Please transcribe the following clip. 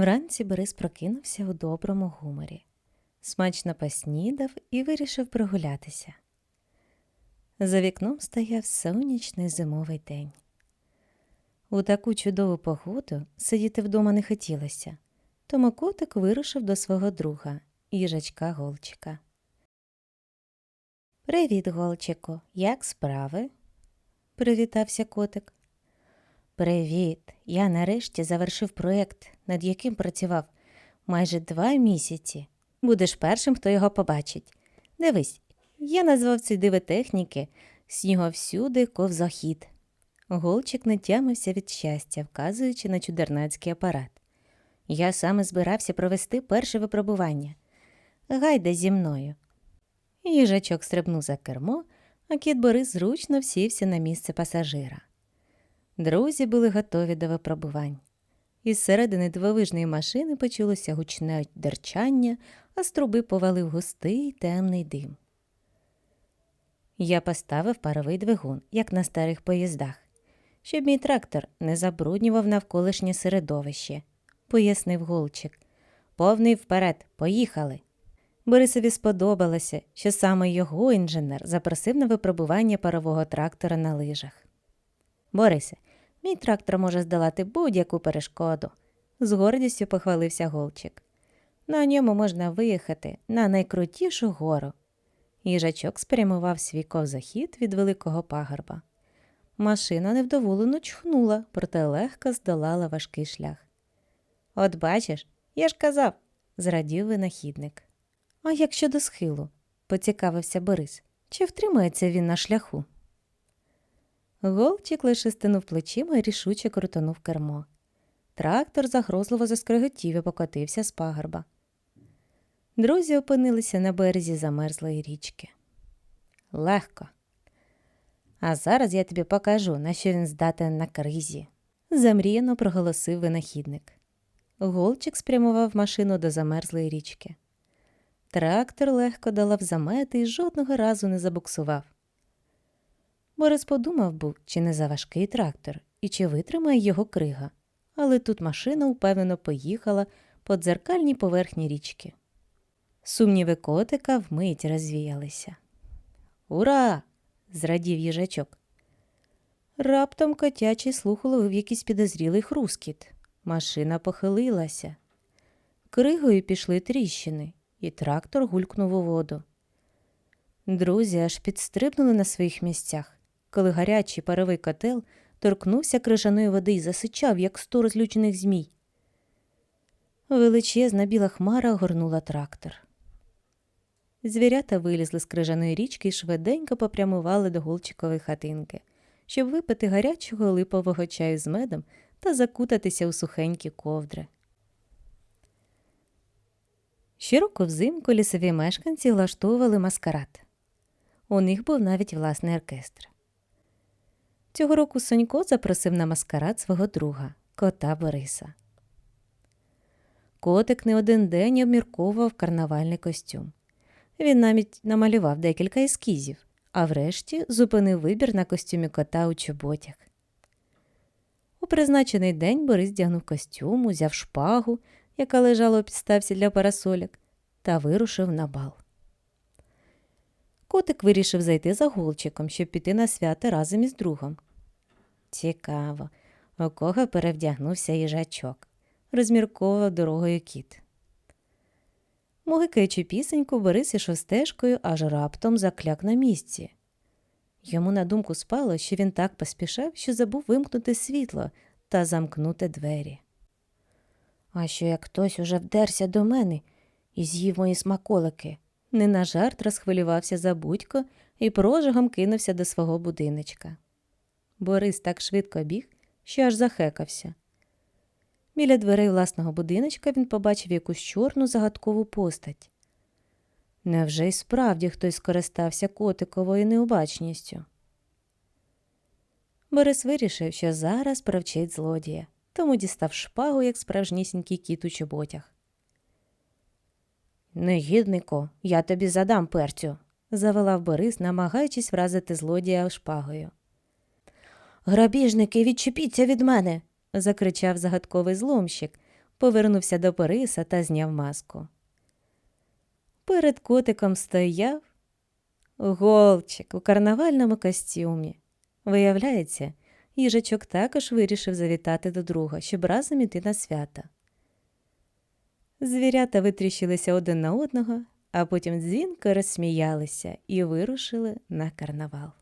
Вранці Борис прокинувся у доброму гуморі, смачно поснідав і вирішив прогулятися. За вікном стояв сонячний зимовий день. У таку чудову погоду сидіти вдома не хотілося, тому котик вирушив до свого друга, їжачка Голчика. Привіт, Голчику, як справи? привітався котик. Привіт! Я нарешті завершив проєкт, над яким працював майже два місяці. Будеш першим, хто його побачить. Дивись, я назвав ці диви техніки сніговсюди ковзохід. Голчик не тямився від щастя, вказуючи на чудернацький апарат. Я саме збирався провести перше випробування. Гайда зі мною. Їжачок стрибнув за кермо, а кіт Борис зручно всівся на місце пасажира. Друзі були готові до випробувань. Із середини дивовижної машини почулося гучне дерчання, а з труби повалив густий темний дим. Я поставив паровий двигун, як на старих поїздах, щоб мій трактор не забруднював навколишнє середовище, пояснив Голчик. Повний вперед, поїхали. Борисові сподобалося, що саме його інженер запросив на випробування парового трактора на лижах. Борисе, мій трактор може здолати будь-яку перешкоду, з гордістю похвалився Голчик. На ньому можна виїхати на найкрутішу гору. Їжачок спрямував свій ковзахід від великого пагорба. Машина невдоволено чхнула, проте легко здолала важкий шлях. От бачиш, я ж казав, зрадів винахідник. А як щодо схилу? поцікавився Борис. Чи втримається він на шляху? Голчик лише стинув плечима і рішуче крутонув кермо. Трактор загрозливо заскриготів і покотився з пагорба. Друзі опинилися на березі замерзлої річки. Легко. А зараз я тобі покажу, на що він здатен на кризі, замріяно проголосив винахідник. Голчик спрямував машину до замерзлої річки. Трактор легко долав замети і жодного разу не забуксував. Борис подумав був, чи не заважкий трактор і чи витримає його крига, але тут машина впевнено поїхала по дзеркальній поверхні річки. Сумніви котика вмить розвіялися. Ура! зрадів їжачок. Раптом котячий слух уловив якийсь підозрілий хрускіт. Машина похилилася. Кригою пішли тріщини, і трактор гулькнув у воду. Друзі аж підстрибнули на своїх місцях, коли гарячий паровий котел торкнувся крижаної води і засичав, як сто розлючених змій. Величезна біла хмара огорнула трактор. Звірята вилізли з крижаної річки і швиденько попрямували до Голчикової хатинки, щоб випити гарячого липового чаю з медом та закутатися у сухенькі ковдри. Щороку взимку лісові мешканці влаштовували маскарад. У них був навіть власний оркестр. Цього року Сонько запросив на маскарад свого друга, кота Бориса. Котик не один день обмірковував карнавальний костюм. Він навіть намалював декілька ескізів, а врешті зупинив вибір на костюмі кота у чоботях. У призначений день Борис дягнув костюм, узяв шпагу, яка лежала у підставці для парасоляк, та вирушив на бал. Котик вирішив зайти за голчиком, щоб піти на свято разом із другом. Цікаво, у кого перевдягнувся їжачок, розмірковував дорогою кіт. Мугикаючи пісеньку, Борис ішов стежкою, аж раптом закляк на місці. Йому на думку спало, що він так поспішав, що забув вимкнути світло та замкнути двері. А що як хтось уже вдерся до мене і з'їв мої смаколики? Не на жарт розхвилювався забудько і прожигом кинувся до свого будиночка. Борис так швидко біг, що аж захекався. Біля дверей власного будиночка він побачив якусь чорну загадкову постать. Невже й справді хтось скористався котиковою необачністю? Борис вирішив, що зараз провчить злодія, тому дістав шпагу, як справжнісінький кіт у чоботях. Негіднику, я тобі задам перцю, завелав Борис, намагаючись вразити злодія шпагою. Грабіжники, відчепіться від мене. закричав загадковий зломщик, повернувся до Бориса та зняв маску. Перед котиком стояв голчик у карнавальному костюмі. Виявляється, їжачок також вирішив завітати до друга, щоб разом іти на свята. Звірята витріщилися один на одного, а потім дзвінко розсміялися і вирушили на карнавал.